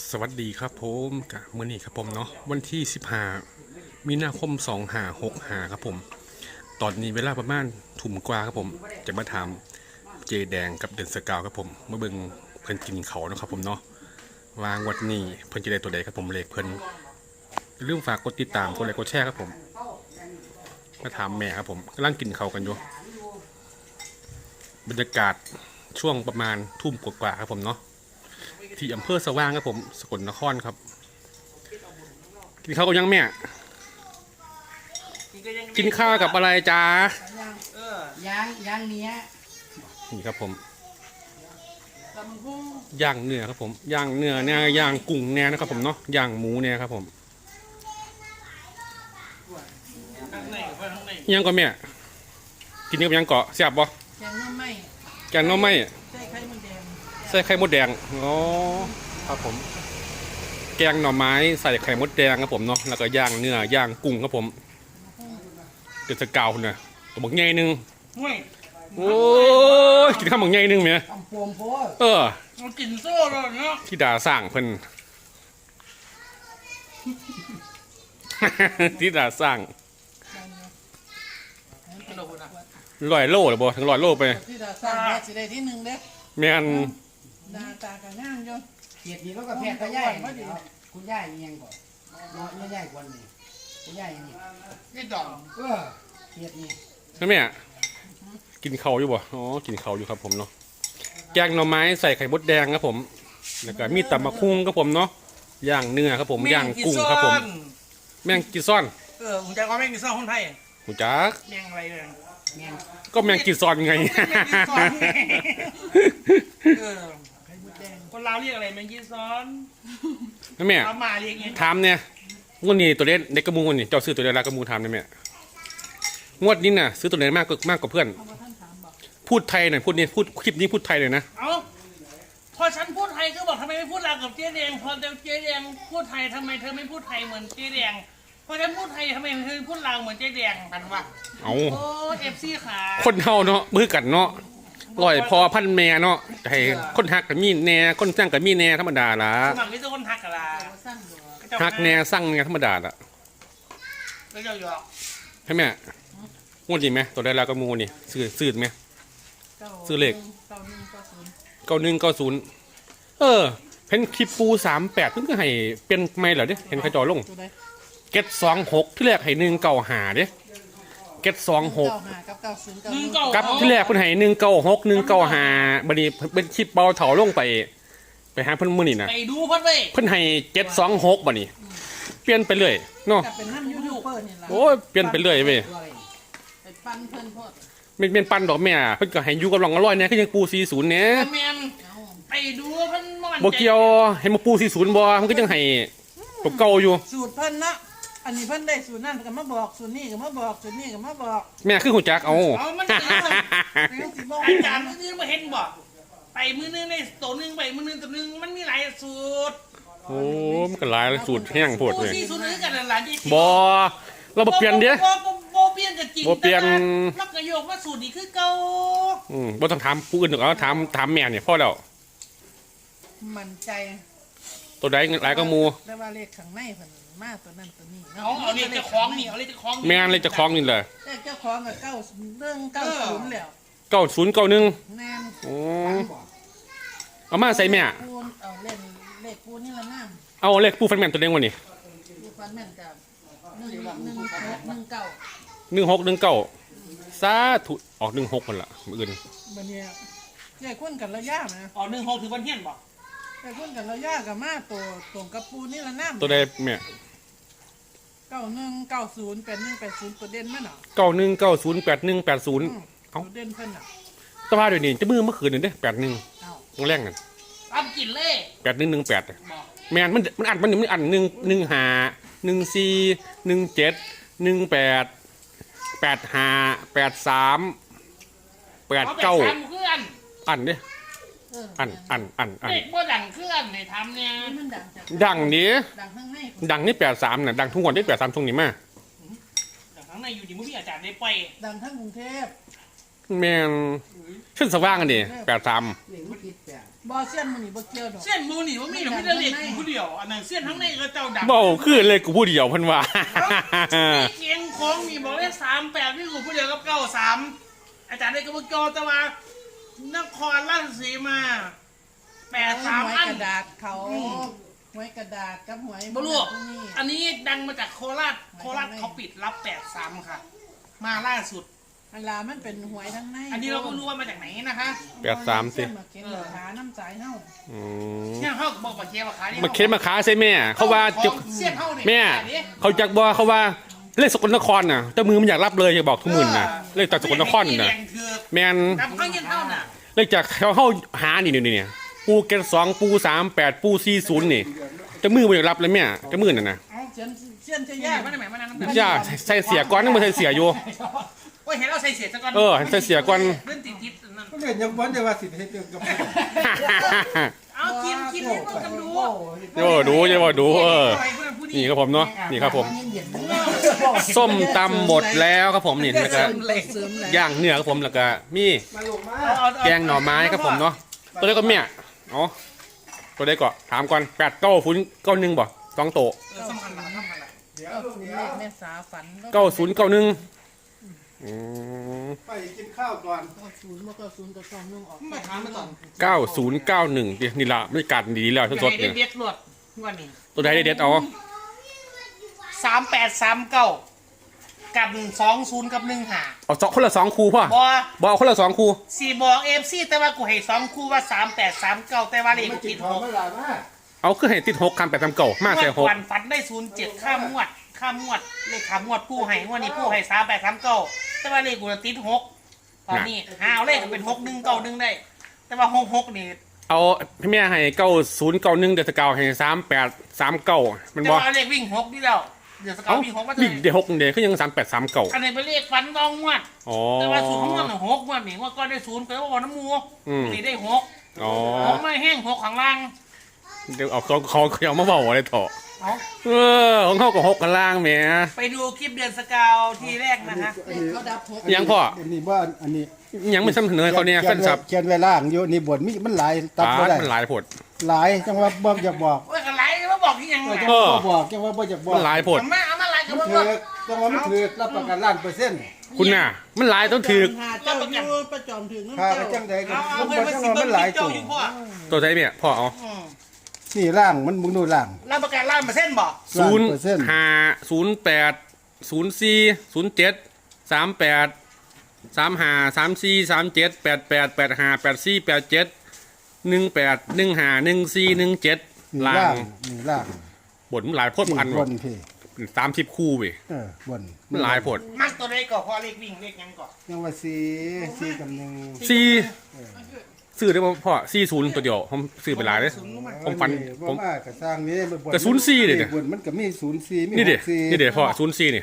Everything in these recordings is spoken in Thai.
สวัสดีครับผมกะมื่อนี้ครับผมเนาะวันที่15มีนาคม2 5 6 5ครับผม ตอนนี้เวลาประมาณทุ่มกว่าครับผม จะมาถามเจแดงกับเดินสกาวครับผมมาเบิ่งเพิ่นกินเขาเนาะครับผมเนาะวางวันนี้เพิ่นจะได้ตัวใดครับผมเลขเพิ่นอย่าลืมฝากกดติดตามกดไลค์กดแชร์ครับผมมาถามแม่ครับผมกำลังกินเขากันอยู่บรรยากาศช่วงประมาณทุ่มกว่าๆครับผมเนาะ ที่อำเภอสว่างครับผมสกลนครครับ กินข้าวกับยังแม่ กินข้าวกับอะไรจ้าเออย่างย่างเนี้ยนี่ครับผมลำพุ่งย่างเนื้อครับผมย่างเนื้อเนี่ยย่างกุ้งเนี่ยนะครับผมเนาะย่างหมูเนี่ยครับผมข้างในกับข้างในยังก็แม่กินกับยังเกาะแซ่บบ่แกงหน้ำไม้แกงหน่อไม้ ใส่ไข่มดแดง ใส่ไข่มดแดงอ๋อครับผม แกงหน่อไม้ใส่ไข่มดแดงครับผมเนาะแล้วก็ย่างเนื้อย่างกุ้งครับผมเดี๋ยวจะเกาเนี่ยตัวบักใหญ่หนึงห่วยโอ้ยกินข้าวหมักใหญ่หนึงเมียตำปวมโพดเออมันกินโซ่เลยเนาะที่ดาสร้างเพิ่น ที่ดาสร้างกระโดดนะลอยโลหรือบ่ถึงลอยโลไปที่ดาสร้างแม่สิได้ที่หนึ่งเด้แม่น ดาตากระย่างอยนเกียรตินี้แล้วก็แพทย์ก็ย่ายนี่เอาคุณย่ายเอียงก่อนเนาะไม่ย่ายกวนนี่คุณย่ายอย่างนี้นี่ดอกเออเกียรตินี้ใช่ไหมอะกินเขาวอยู่บ่อ๋อกินเขาวอยู่ครับผมเนาะแกงหน่อไม้ใส่ไข่มดแดงครับผมแล้วก็มีตำมะคุงครับผมเนาะย่างเนื้อครับผมย่างกุ้งครับผม แม่งกินซ่อนเออผมจะเอาแม่งกินซ่อนคนไทยหูจักแม่งอะไรเลยแม่นก็แม่งกินซ่อนไงแม่งกินซ่อนไง เออ ลาวเรียกอะไรแม่งกินซ้อนแม่ลาวมาเรียกไงถามเนี่ยงวดนี้ตัวเล่นเด็กกระมูงนี่เจ้าซื้อตัวเล่นรักกระมูถามเนี่ยแม่งวดนี้น่ะซื้อตัวไหนมากกว่ามากกว่าเพื่อนเอามาท่านถามบอกพูดไทยหน่อยพูดนี่พูดคลิปนี้พูดไทยเลยนะเอ้าพอฉันพูดไทยก็บอกทำไมไม่พูดลาวกับเจ๊แดงพอเจ๊แดงพูดไทยทำไมเธอไม่พูดไทยเหมือนเจ๊แดงพอฉันพูดไทยทำไมเธอพูดลาวเหมือนเจ๊แดงมันวะเอาโอ้เอฟซีขาคนเฮาเนาะมือกันเนาะ ลอยพอพันแม่เนาะให้คนหักกับมีแน่คนสร้างกับมีแน่ธรรมดาละสมัครนี่จะคนทักกันละเอาสร้างดอกหักแน่สร้างแน่ธรรมดาละแล้วเจ้าหยอกใช่ไหมงวดดีไหมตัวได้รักกระมูนี่ซื้อซื้อไหมก้าซื้อเลขเก้าหนึ่งเก้าศูนย์เก้าหนึ่งเก้าศูนย์เออเห็นคลิปปูสามแปดเพิ่งก็ให้เป็นไม่เหรอเด้เห็นใครจอลงตัวใดเก็ตสองหกที่แรกให้หนึ่งเก้าหาเด้ เก็ตสองหกเก้าห้ากับเก้าศูนย์เก้าหนึ่งเก้าเก้า กับที่แรกเพิ่นให้หนึ่งเก้าหกหนึ่งเก้าหาบัดนี้เป็นคลิปเบาเถาลงไป ไปหาเพิ่นมื้อนี่นะไปดูเพัดเว้ยเพิ่นให้เจ็ดสองหกบัดนี้ เปลี่ยนไปเรื่อยเนาะ กับเป็นน้ำยูทูบเบอร์นี่ล่ะโอ้ยเปลี่ยนไปเรื่อยเว้ยด้วยไปปั้นเพิ่นโพดเป็นเป็นปันดอกแม่เพิ่นก็ให้อยู่กับรองอร่อยเนี่ยคือยังปู40เนี่ยแมนเอาไปดูเพันมันบ่เกี่ยวให้มาปู40บ่มันก็ยังให้ตัวเก่าอยู่สูตรเพิ่นเนาะ อันนี้เพิ่นได้สูตรนั่นก็มาบอกสูตรนี้ก็มาบอกสูตรนี้ก็มาบอกแม่คือหูจักเอาเอามันจะเอาเรื่องสิบอกอาจารย์มือนึงมาเห็นบ่ไปมือนึงในตัวนึงไปมือนึงตัวนึงมันมีหลายสูตรโอ้มันก็หลายสูตรแห้งโพดปูเลยซี่สูตรนึงกันหลายที่บ่เราบ่เปลี่ยนเด้ บ่บ่บ่เปลี่ยนกับจริงบ่เปลี่ยนแล้วก็โยกมาสูตรนี้คือเก่าอืมบ่ต้องถามผู้อื่นหรอกเอาถามถามแม่เนี่ยพอแล้วมันใจตัวใดหลายก็หมู่ได้ว่าเลขข้างในเพิ่น มาตัวนั้นตัวนี้เอาเอาเลขเจะคล้าของนี่เอาเลขเจะคล้าของแม่นเลยเจะคล้องนี่แหละเลขเจ้าของกับเก้าเรื่องเก้าศูนย์แล้วเก้าศูนย์เก้าหนึ่งแน่นโอ้ฟังบอกเอามาใส่แม่ ปูนเอาเล่นเลขปูนนี่ละน้เอาเลขผู้ฟันแม่นตัวเด้งวันนี้ำปูฟันแม่นกับหนึ่งหนึ่งหกหนึ่งเก้าหนึ่งหกหนึ่งเก้าสาธุออกหนึ่งหกคนละมืออื่น บันเนี้ยเลขคุ้นกันระยะนะอ๋อหนึ่งหกถือวันเฮียนบ่ เลขคุ้นกันระยะกับมาตัวตรงกับปูนนี่ละน้ำตัวใดแม่เก้าหนึ่งเก้าศูนย์แปดหนึ่งแปดศูนย์ตัวเด่นมั้ยเนาะเก้าหนึ่งเก้าศูนย์แปดหนึ่งแปดศูนย์เอ้าตัวเด่นเพิ่นอะตะว่าเดี๋ยวนี้จะมือเมื่อคืนนี่เด้แปดหนึ่งเอ้าตรงแรกนั่นตามกินเลยแปดหนึ่งหนึ่งแปดบอกแม่นมันมันอัดมันมันอัดหนึ่งหนึ่งหาหนึ่งสี่หนึ่งเจ็ดหนึ่งแปดแปดห้าแปดสามแปดเอาไปเก้าทำเคลื่อนอันเด้เอออันอันอันอันเด็กเมื่อดังเคลื่อนให้ทำเนี่ยนี่มันดังจากดังนี้ดังข้างในดังนี่แปดสามน่ะดังทุกวันได้แปดสามตรงนี้มาดังข้างในอยู่ดีมุ้งพี่อาจารย์ได้ไปดังทั้งกรุงเทพแม่นขึ้นสว่างกันดิแปดสามเรื่องมันคิดแต่บ่เสี้ยนมื้อนี้บ่เกี่ยวดอกเส้นมูนี่ว่ามีหรือไม่ได้เล็กผู้เดียวอันนั้นเส้นทั้งในก็เจ้าดับเบาขึ้นเลยกูพูดเดียวเพันว่ามีเคียงของมีบอกเลขสามแปดนี่กูผู้เดียวกับเก้าสามอาจารย์ได้กระบอกจอแต่ว่า นครราชสีมาแปดสามหวยอัน กระดาษเขาหวยกระดาษกับหวยบลูกพวกนี้อันนี้ดังมาจากโคราช โคราชเขาปิดรับแปดสามค่ะ มาล่าสุด อันลามันเป็นหวยทั้งในอันนี้เราก็รู้ว่ามาจากไหนนะคะ แปดสามสิมาเก็บขาน้ำใจเฮาอืมเนี่ยเขาบอกมาเคลียร์ราคานี่มาเค้นมาค้าใช่แม่ เขาว่าขจะองเสี้ยนเท่าเนี่ยแม่อันนี้เขาจักบอกเขาว่าเลขสกลนครน่ะเจ้ามือมันอยากรับเลยจะบอกทุกหมื่นน่ะเลขจากสกลนครน่ะแดงคือ แมนดำข้างเย็นเท่าน่ะเลขจากเขาเข้าหานี่นี่เนี่ยปูเกตสองปูสามแปดปูสี่ศูนย์นี่เจ้ามือมันอยากรับเลยแม่เจ้ามือน่ะนะเสี้ยนเสี้ยนจะนี่ยากไม่ได้หมายว่านั้นย่าใส่เสียก้อนนึงมาใส่เสียอยู่ โอ้ยเห็นเราใส่เสียซะก่อนเออใส่เสียก่อนเล่นติดทิศนั่น ก็เลยยังวันเดียวว่าสิเฮ็ดเกี่ยวกับ เอากินกินให้พวกกันดูโย่ดูอย่าว่าดูเออผู้นี่ครับผมเนาะ นี่ครับผมเย็นส้มตำหมดแล้วครับผมนี่แล้วก็เหล็กเสริมแหละย่างเนื้อครับผมแล้วก็มีมาลงมาแกงหน่อไม้ครับผมเนาะ ตัวได้ก็เมียอ๋อตัวได้ก็ถามก่อนแปดเก้าฟุ้นเก้าหนึ่งบ่สองโตะสำคัญละสำคัญละเดี๋ยวก็คุณเลขแม่สาฝันเก้าศูนย์เก้าหนึ่ง อืมไปกินข้าวก่อนก็ศูนย์บ่ก็ศูนย์ก็สองนึงออกมาถามมาก่อน เก้าศูนย์เก้าหนึ่งนี่ละด้วยการดีแล้วสดๆเด็เนี่ดยเด็ดหลวดวันนี้ตัวใดได้เด็ดเอาสามแปดสามเก้ากับสองศูนย์กับหนึ่งหาเอาสองคนละสองคู่พ่อบอบอกเอาคนละสองคู่สี่บอกเอฟซีแต่ว่ากูให้สองคู่ว่าสามแปดสามเก้าแต่ว่าเลขมากูกิตินดข้าหวกเมื่อไหร่มาเอาคือให้ติดหกคำแปดคำเก่ามางวแต่ดหกวันฝันได้ศูนย์เจ็ดข้ามงวด ข้ามงวดเลขขามงวดผู้ให้งวดนี้ผู้ให้สามแปดสามเก้าแต่ว่าเลขกูน่ะติดหกตอนนี้หาเอาเลขเป็นหกหนึ่งเก้าหนึ่งได้ แต่ว่าหกหกนี่เอาพี่แม่ให้เก้าศูนย์เก้าหนึ่งเดือนสกาวให้สามแปดสามเก้ามันแต่บอกว่าเลขวิ่งหกนี่แล้วเดี๋ยวสกาเอาววิ่งหกมาเลบิ๊ยกเดี๋ยวหกเดี๋ยวก็ยังสามแปดสามเก้าอันนี้เป็นเลขฟันรองงวด อ๋อ แต่ว่าศูนย์ของงวดน่ะหกงวดนี่งวดก็ได้ศูนย์ก็ว่าน้ำมูอืม นี่ได้หกอ๋อหกไม่แห้งหกข้างล่างเดี๋ยวเอาเขาเขาเขาเอามาบอกอะไรเถอะ เอาเออของเขากับหกกันล่างแหม่ไปดูคลิปเดือนสกาวทีแรกนะคะเลขเขาดับหกยังพ่ออันนี้บ้านอันนี้ยังไม่ซ้ำเสนอเขาเนี่ยแฟนสับเขียนไว้ล่างอยู่นี่บทมีมันหลายตัดตาบ่ได้มันหลายผด หลายจังว่าบ่อยากบอกโอ้ยกันไรมาบอกที่ยังไงจังเออ ว่าบ่บอกจังว่าบ่อยากบอกมันหลายผดเอามาเอามาอะไรกันมันบ้างถือจังว่ามันถือรับประกันล้านเปอร์เซ็นต์คุณน่ะ มันหลายต้องถือหาเจ้าอยู่ประจอมถึงน้ำค่าเจ้าก็จังใดก็เอาเอามันเงิบ่นมาจังสิว่าเบิ้มันหลายเจ้าตัวอยู่พ่อตัวใจเนี่ยพ่อเอาอืม นี่ล่างมันมึงดูล่าง รับประกันล้านเปอร์เซ็นต์บอกศูนย์เปอร์เซ็นต์ห้าศูนย์แปดศูนย์สี่ศูนย์เจ็ดสามแปดสามห้าสามสี่สามเจ็ดแปดแปดแปดห้าแปดสี่แปดเจ็ดหนึ่งแปดหนึ่งห้าหนึ่งสี่หนึ่งเจ็ดนี่ล่าล่างงนี่ล่างบทมันหลายโพดนี่พันบว่ะนพี่สามสิบคู่เว้ยเออบนมันหลายโพดมักตัวใดก่อนพอเลขวิ่งเลขยังก่อนยังว่าสีสีกับหนึ่งสี่ ซื้อได้ป่ะพ่อสี่ศูนย์ตัวเดียวผมซื้อไปหลายเลย ผมฟันเออผมว่ามากระสร้างนี้มันบ่แต่ศูนย์สี่ดิบนมันก็มีศูนย์สี่มีนี่เด็หกสี่นี่เด็พ่อศูนย์สี่นี่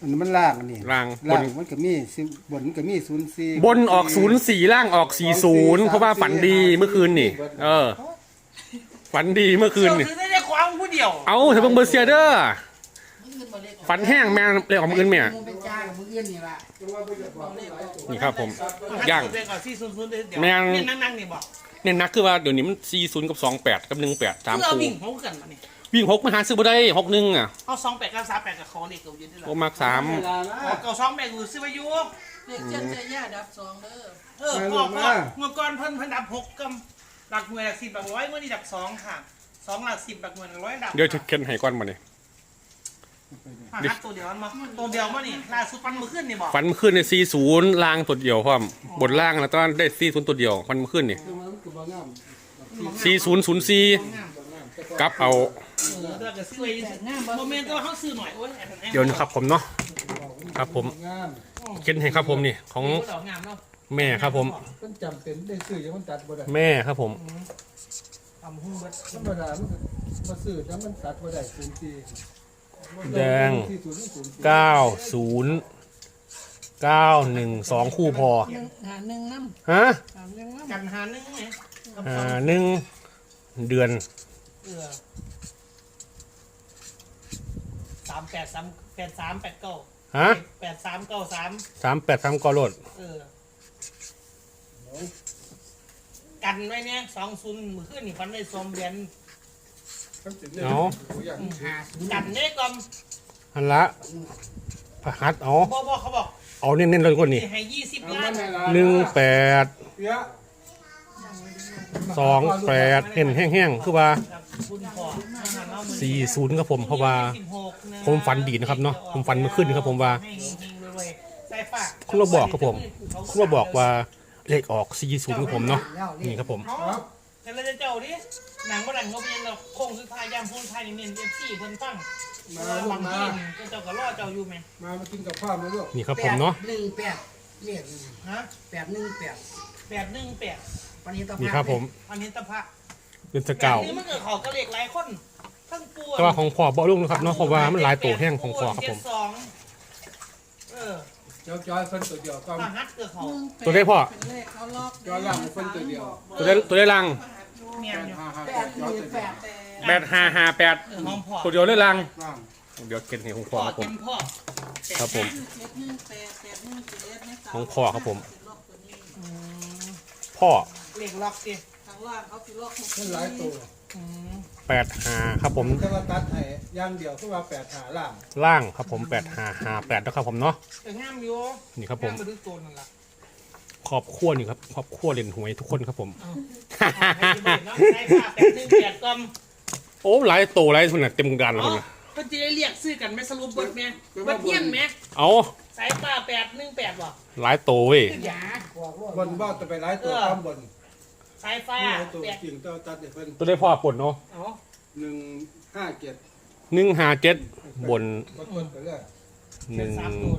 อันนี้มันล่างอันนี่ล่างล่างบนมันก็มีสิบนมันก็มีศูนย์สี่ บนออกศูนย์สี่ล่างออกสี่ศูนย์เพราะว่าฝันดีเมื่อคืนนี่ เออ ฝันดีเมื่อคืนเจ้านี่ถือได้ได้ความผู้เดียวเอาเธอเบิ่งเบอร์เซียเด้อ ฝันแห้งแม่เรียกของเงินแม่มึงเป็นจ้ากับมึงอื่นนี่ล่ะนี่ครับผมย่างเดี๋ยวก่อนสี่ศูนย์ศูนย์เดี๋ยวแม่งเนี่ยนั่งๆนี่บอกเนี่ยนักคือว่าเดี๋ยวนี้มันสี่ศูนย์กับสองแปดกับหนึ่งแปดสามเพื่อเอาคู่วิ่งเขากันมาเนี่ยวิ่งหกมาหาซื้อบ่ได้หกหนึ่งอะเอาสองแปดกับสามแปดกับคอเลขเก่ายืนได้หรโอ้อมักสามเอาเก่าสองแปดกูซื้อไปอยู่เลขเจ้าจะย่าดับสองเด้อเออพ่อพ่อเมื่อก่อนเพิ่นเพิ่นดับหกกำหลักหน่วยหลักสิบหลักร้อยเมื่อนี้ดับสองค่ะสองหลักสิบหลักหน่วยหลักร้อยดับเดี๋ยวจะเค้นให้ก้อนมาเนี่ยมา หัดตัวเดียวมันมาตัวเดียวมานี่ล่าสุดปันมือขึ้นนี่บอกฝันเมื่อคืนในสี่ศูนย์ล่างตัวเดียวพร้อมบนล่างแล้วตอนได้สี่ศูนย์ตัวเดียวฝันเมื่อคืนนี่สี่ศูนย์ศูนย์สี่กลับเอา เออเดี๋ยวก็ซื้อไว้โมเมนต์ตัวเขาซื้อหน่อยโอ้ยแอบแอบเดี๋ยวนะครับผมเนาะครับผมเค้นให้ครับผมนี่ของโอ้ดอกงามเนาะแม่ครับผม มันจำเป็นได้ซื้อยังมันตัดบ่ได้แม่ครับผม ทำหุ้นเบิดธรรมดามันก็มาซื้อแล้วมันตัดบ่ได้ศูนย์สี่ แดงที่ศูนย์ศูนย์สี่เก้าศูนย์เก้าหนึ่งสองคู่พอหนึ่งหาหนึ่งน้ำฮะหาหนึ่งน้ำกันหาหนึ่งไงกับอ่าสองหนึ่งเดือนเออสามแปดสามแปดสามแปดเก้าฮะแปดสามเก้าสามสามแปดสามกอรถเออกันไว้เนี่ยสองศูนย์มือขึ้นนี่ฟันได้สมเหรียญทั้งสิบ เนี่ยเอากูอยากหาศูนย์กันเนี่ยกอมอันละพระหัสเอาบอบอเขาบอกเอาเน้นๆเลยคนนี้ให้ยี่สิบเอาล้ามันนในร้านหนึ่งแปดเปี๊ยะสองแปดเน้นแห้งๆคือว่าครับคุณพ่อมาหาเรามือสี่ศูนย์ครับผมเพราะว่า ผมฝันดีนะครับเนาะผมฝันเมื่อคืนนี้ครับผมว่าให้เฮงๆรวยๆใส่ฝากคุณมาบอกครับผม คุณมาบอกว่าเลขออกสี่ศูนย์ครับผมเนาะนี่ครับผมเอา แต่เราจะเจ้าดิหนังบ่หนังเขาเป็นเราโค้งสุดท้ายยามพูนไทยนี่เน้นเอฟซีเพิ่นฟังมาว่าลูบากงมา ทีเจ้าก็รอเจ้าอยู่ไหมมามากินกับข้าวมาลูกนี่ครับผมเนาะหนึ่งแปดเรียกฮะแปดหนึ่งแปดแปดหนึ่งแปดวันนี้ต้องนี่ครับผมอันนี้ตะพะเป็นสเก่าแบบนี้มันเกิดเขากระเหล็กหลายคนทั้งปวงแต่ว่าของพ่อบ่ลุงนะครับเนาะเพราะว่ามันหลายตัวแห้งของพ่อครับผม เจ็ดสองเออเจ้าจอยเพิ่นตัวเดียวก็มาฮัดเกิดเขาตัวได้พ่อ เป็นเลขเขาล็อกจอยล่างเพิ่นตัวเดียว ตัวได้ตัวได้ลัง เมียแปนดอยู่ห้าห้าแปแปดดหจอยนึ่งตัวแปเดียวดแปดห้าห้าแปดเออหอมพ่อตัวเดียวได้ลังล่างเดี๋ยวเก็บเห็นของพ่พ่ออครับผเต็ม มพ่อครับผมเจ็ดหนึ่งแปดแปดหนึ่งเจ็ดในเสาของพ่อครับผมสิล็อกตัวนี้อืมพ่อเหล็กล็อกสิข้างล่างเขาสิล็อกหกเพิ่นหลายตัวอืมแปดห้าครับผมแต่ว่าตัดให้อย่างเดียวคือว่าแปดหาล่างล่างครับผมแปดห้าห้าแปดนะครับผมเนาะแต่งามอยู่นี่ครับผม งามไปดูตัวนั่นล่ะ ครอบครัวนี่ครับครอบครัวเล่นหวยทุกคนครับผมเอาให้ดูเนาะใส่ผ้าแปดหนึ่งแปดกอมโอ้หลายตัวหลายคนน่ะเต็มกันแล้วอ๋คอนน่ะเพิ่นจะได้เรียกซื้อกันไหมสรุปเบิดไหมเบิดเพี้ยนไหมเอาสายฟ้าแปดหนึ่งแปดบ่หลายตัวเว้ยหยาบอกว่าบนว่าจะไปหลายตัวข้ามบนสายฟ้านี่หลายตัวแปดจริงตัวตัดให้เพิ่นตัวได้พ่อปลดเนาะเอาหนึ่งห้าเจ็ดหนึ่งห้าเจ็ดบนกดเพิ่นไปเลยหนึ่งสามตัว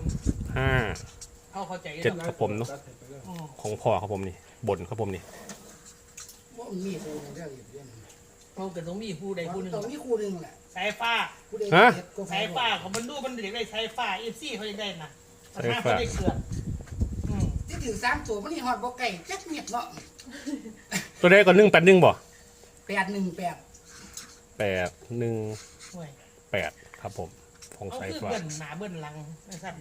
ห้า เอาเข้าใจเจ็ดเนาะครับผมเนาะตัดให้ไปเลยอืมของพ่อครับผมนี่บนครับผมนี่ว่ามันมีคู่เรื่องอีกเรื่องเขาเกิดต้องมีผู้ใดผู้หนึ่งต้องมีคู่หนึ่งแหละสายฟ้าคู่ใดเจ็ดก็สายฟ้าเขาบรรลุมันเด็กได้สายฟ้าเอฟซีเขาจะได้นะแต่ถ้าเขาได้เกิดอืมที่ถือสามตัวมันนี่ฮอดบ่ไก่จักเม็ดเนาะตัวได้ก็หนึ่งแปดหนึ่งบ่แปดหนึ่งแปดแปดหนึ่งห่วยแปดครับผม ของเอาสายคือฟ้าเบิ้ลหนาเบิ้ลหลังนะสัตว์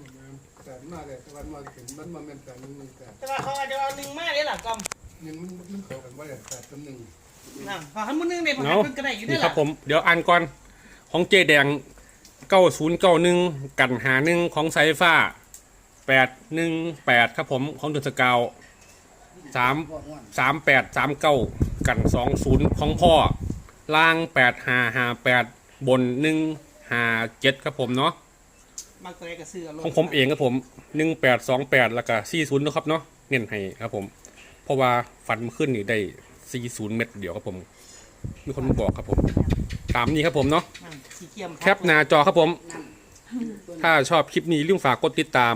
แต่มาเลยแต่วันมาถึงมันมาเป็นแปดหนึ่งหนึ่งแปดแต่ว่าเขาอาจจะเอาหนึ่งมาได้หรอกอมนี่มันมันเข้ากันว่าเลยแปดกับหนึ่งนั่นพอทำมือหนึ่งในพอเนาะทำมันก็ได้อยู่นี่นี่คแหรัละบผมเดี๋ยวอ่านก่อนของเจแดงเก้าศูนย์เก้าหนึ่งกันหาหนึ่งของสายฟ้าแปดหนึ่งแปดครับผมของเดือนสกาวสามบอกว่าสามแปดสามเก้ากันสองศูนย์ของพ่อล่างแปดหาหาแปดบนหนึ่ง หาเจ็ดครับผมเนาะมาเตะกับเสื้อของผมเองครับผมหนึ่งแปดสองแปดแล้วก็สี่ศูนย์นะครับเนาะเน้นให้ครับผม เพราะว่าฟันขึ้นนี่ได้สี่ศูนย์เม็ดเดียวครับผม มีคนมาบอกครับผมตามนี้ครับผมเนาะนั่นสีเขียมแคปหน้าจอครับผม ถ้าชอบคลิปนี้ลืมฝากกดติดตาม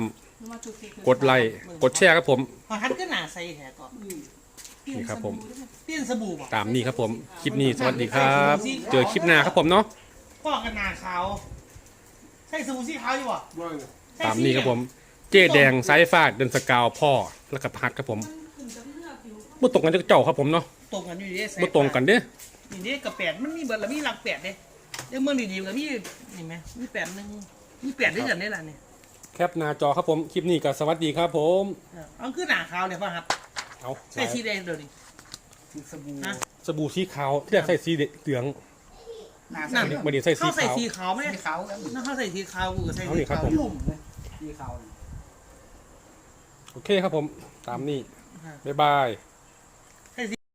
มาจุติกดไลค์กดแชร์ครับผม พอหันก็หนาใส่แท้ก็นี่ครับผม เปลี่ยนสบู่บ่ ตามนี้ครับผม คลิปนี้สวัสดีครับ เจอคลิปหน้าครับผมเนาะ พ่อกันหนาขาวใส่สบู่สีขาวอยู่บ่ว่าเลยใส่ตามสีนี้ครับผม เจ๊แดงไซฟ้าเดินสกาวพ่อแล้วก็พัดครับผมบ่ตรงกันเจ้าครับผมเนาะตรงกันอยู่ดิใส่บ่ตรงกันเด้นี่เด้กับแปดมันมีเบิดละมีหลักแปดเด้เดี๋ยวเมื่อดีๆกับมีนี่ไหมมีแปดหนึ่งมีแปดด้วยกันได้ล่ะเนี่ยแคปหน้าจอครับผม คลิปนี้ก็สวัสดีครับผม เออเอาคือหนาขาวเลยป่ะครับเอาใส่สีแดงเดี๋ยวนี้สบู่ฮะสบู่สีขาวที่แรกใส่สีเหลือง หน้านั่ใส่นมาเดี๋ยวใส่สีเข้าใส่ขาว สีขาวไหมสีขาวกันนั่นเข้าใส่สีขาวกูก็ใส่เอาสีนี่ครับขาวผม ลุ่มเลยสีขาว โอเคครับผม ตามนี้ บ๊ายบาย